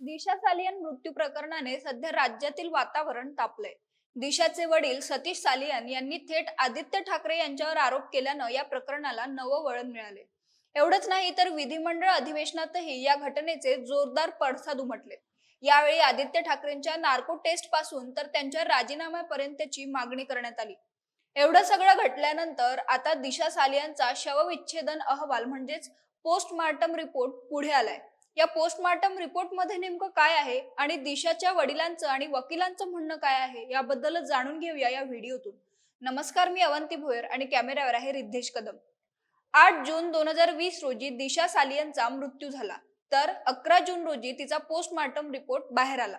दिशा सालियन मृत्यू प्रकरणाने सध्या राज्यातील वातावरण तापलंय. दिशाचे वडील सतीश सालियन यांनी थेट आदित्य ठाकरे यांच्यावर आरोप केल्यानं या प्रकरणाला नवं वळण मिळाले एवढंच नाही तर विधिमंडळ अधिवेशनातही या घटनेचे जोरदार पडसाद उमटले. यावेळी आदित्य ठाकरेंच्या नार्को टेस्टपासून तर त्यांच्या राजीनाम्यापर्यंतची मागणी करण्यात आली. एवढं सगळं घडल्यानंतर आता दिशा सालियांचा शवविच्छेदन अहवाल म्हणजेच पोस्टमार्टम रिपोर्ट पुढे आलाय. या पोस्टमार्टम रिपोर्टमध्ये नेमकं काय आहे आणि दिशाच्या वडिलांचं आणि वकिलांचं म्हणणं काय आहे याबद्दल जाणून घेऊया या व्हिडिओतून. नमस्कार मी अवंती भोयर आणि कॅमेऱ्यावर आहे रिद्धेश कदम. आठ जून दोन हजार वीस रोजी दिशा सालियनचा मृत्यू झाला. तर अकरा जून रोजी तिचा पोस्टमार्टम रिपोर्ट बाहेर आला.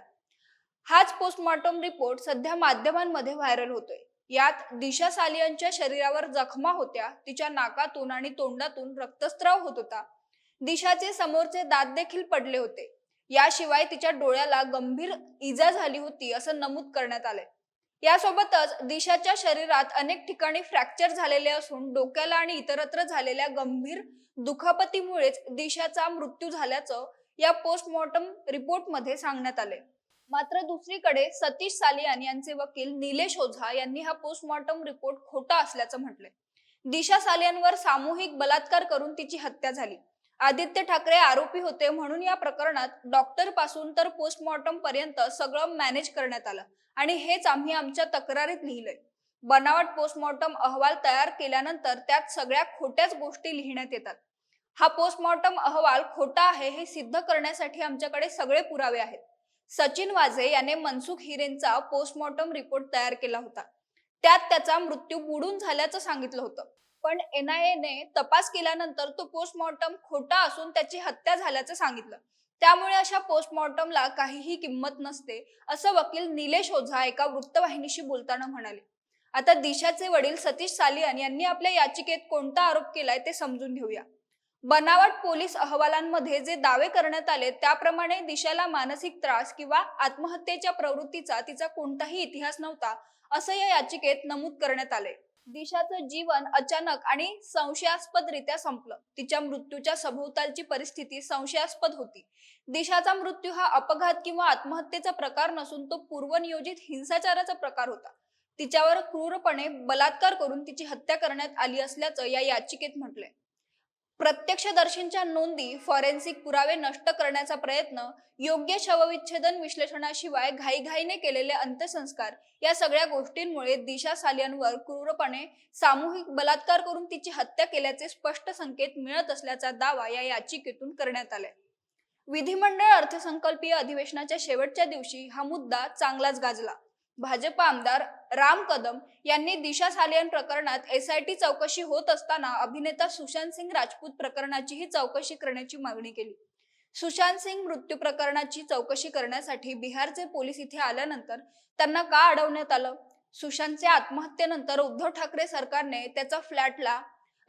हाच पोस्टमार्टम रिपोर्ट सध्या माध्यमांमध्ये व्हायरल होतोय. यात दिशा सालियनच्या शरीरावर जखमा होत्या तिच्या नाकातून आणि तोंडातून रक्तस्त्राव होत होता. दिशाचे समोरचे दात देखील पडले होते. याशिवाय तिच्या डोळ्याला गंभीर इजा झाली होती असं नमूद करण्यात आलंय. यासोबतच दिशाच्या शरीरात अनेक ठिकाणी फ्रॅक्चर झालेले असून डोक्याला आणि इतरत्र झालेल्या गंभीर दुखापतीमुळेच दिशाचा मृत्यू झाल्याचं या पोस्टमॉर्टम रिपोर्टमध्ये सांगण्यात आले मात्र दुसरीकडे सतीश सालियान यांचे वकील निलेश ओझा यांनी हा पोस्टमॉर्टम रिपोर्ट खोटा असल्याचं म्हटलंय. दिशा सालियांवर सामूहिक बलात्कार करून तिची हत्या झाली. आदित्य ठाकरे आरोपी होते म्हणून या प्रकरणात डॉक्टरपासून तर पोस्टमॉर्टम पर्यंत सगळं मॅनेज करण्यात आलं. आणि हेच आम्ही आमच्या तक्रारीत लिहिलंय. बनावट पोस्टमॉर्टम अहवाल तयार केल्यानंतर त्यात सगळ्या खोट्याच गोष्टी लिहिण्यात येतात. हा पोस्टमॉर्टम अहवाल खोटा आहे हे सिद्ध करण्यासाठी आमच्याकडे सगळे पुरावे आहेत. सचिन वाझे याने मनसुख हिरेंचा पोस्टमॉर्टम रिपोर्ट तयार केला होता. त्यात त्याचा मृत्यू बुडून झाल्याचं सांगितलं होतं. पण एनआयए ने तपास केल्यानंतर तो पोस्टमॉर्टम खोटा असून त्याची हत्या झाल्याचं सांगितलं. त्यामुळे अशा पोस्टमॉर्टमला काहीही किंमत नसते असं वकील निलेश ओझा एका वृत्तवाहिनीशी बोलताना म्हणाले. आता दिशाचे वडील सतीश सालियन यांनी आपल्या याचिकेत कोणता आरोप केलाय ते समजून घेऊया. बनावट पोलीस अहवालांमध्ये जे दावे करण्यात आले त्याप्रमाणे दिशाला मानसिक त्रास किंवा आत्महत्येच्या प्रवृत्तीचा तिचा कोणताही इतिहास नव्हता असं या याचिकेत नमूद करण्यात आले दिशाचं जीवन अचानक आणि संशयास्पदरित्या संपलं. तिच्या मृत्यूच्या सभोवतालची परिस्थिती संशयास्पद होती. दिशाचा मृत्यू हा अपघात किंवा आत्महत्येचा प्रकार नसून तो पूर्वनियोजित हिंसाचाराचा प्रकार होता. तिच्यावर क्रूरपणे बलात्कार करून तिची हत्या करण्यात आली असल्याचं या याचिकेत म्हटलंय. प्रत्यक्षदर्शींच्या नोंदी फॉरेन्सिक पुरावे नष्ट करण्याचा प्रयत्न योग्य शवविच्छेदन विश्लेषणाशिवाय घाईघाईने केलेले अंत्यसंस्कार या सगळ्या गोष्टींमुळे दिशा सालियांवर क्रूरपणे सामूहिक बलात्कार करून तिची हत्या केल्याचे स्पष्ट संकेत मिळत असल्याचा दावा या याचिकेतून करण्यात आलाय. विधिमंडळ अर्थसंकल्पीय अधिवेशनाच्या शेवटच्या दिवशी हा मुद्दा चांगलाच गाजला. भाजप आमदार राम कदम यांनी दिशा सालियन प्रकरणात एसआयटी चौकशी होत असताना अभिनेता सुशांत सिंग राजपूत प्रकरणाचीही चौकशी करण्याची मागणी केली. सुशांत सिंग मृत्यू प्रकरणाची चौकशी करण्यासाठी बिहारचे पोलीस इथे आल्यानंतर त्यांना का अडवण्यात आलं? सुशांतच्या आत्महत्येनंतर उद्धव ठाकरे सरकारने त्याचा फ्लॅटला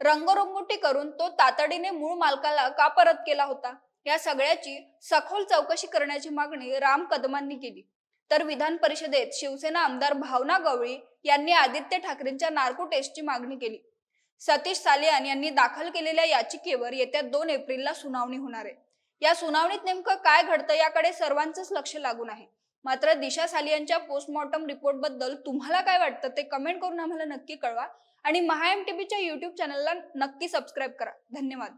रंगरंगोटी करून तो तातडीने मूळ मालकाला का परत केला होता? या सगळ्याची सखोल चौकशी करण्याची मागणी राम कदमांनी केली. तर विधान परिषदेत शिवसेना आमदार भावना गवळी यांनी आदित्य ठाकरेंच्या नार्को टेस्टची मागणी केली. सतीश सालियान यांनी दाखल केलेल्या याचिकेवर येत्या दोन एप्रिलला सुनावणी होणार आहे. या सुनावणीत नेमकं काय घडतं याकडे सर्वांचंच लक्ष लागून आहे. मात्र दिशा सालियांच्या पोस्टमॉर्टम रिपोर्टबद्दल तुम्हाला काय वाटतं ते कमेंट करून आम्हाला नक्की कळवा. आणि महा एम टीव्हीच्या युट्यूब चॅनलला नक्की सबस्क्राईब करा. धन्यवाद.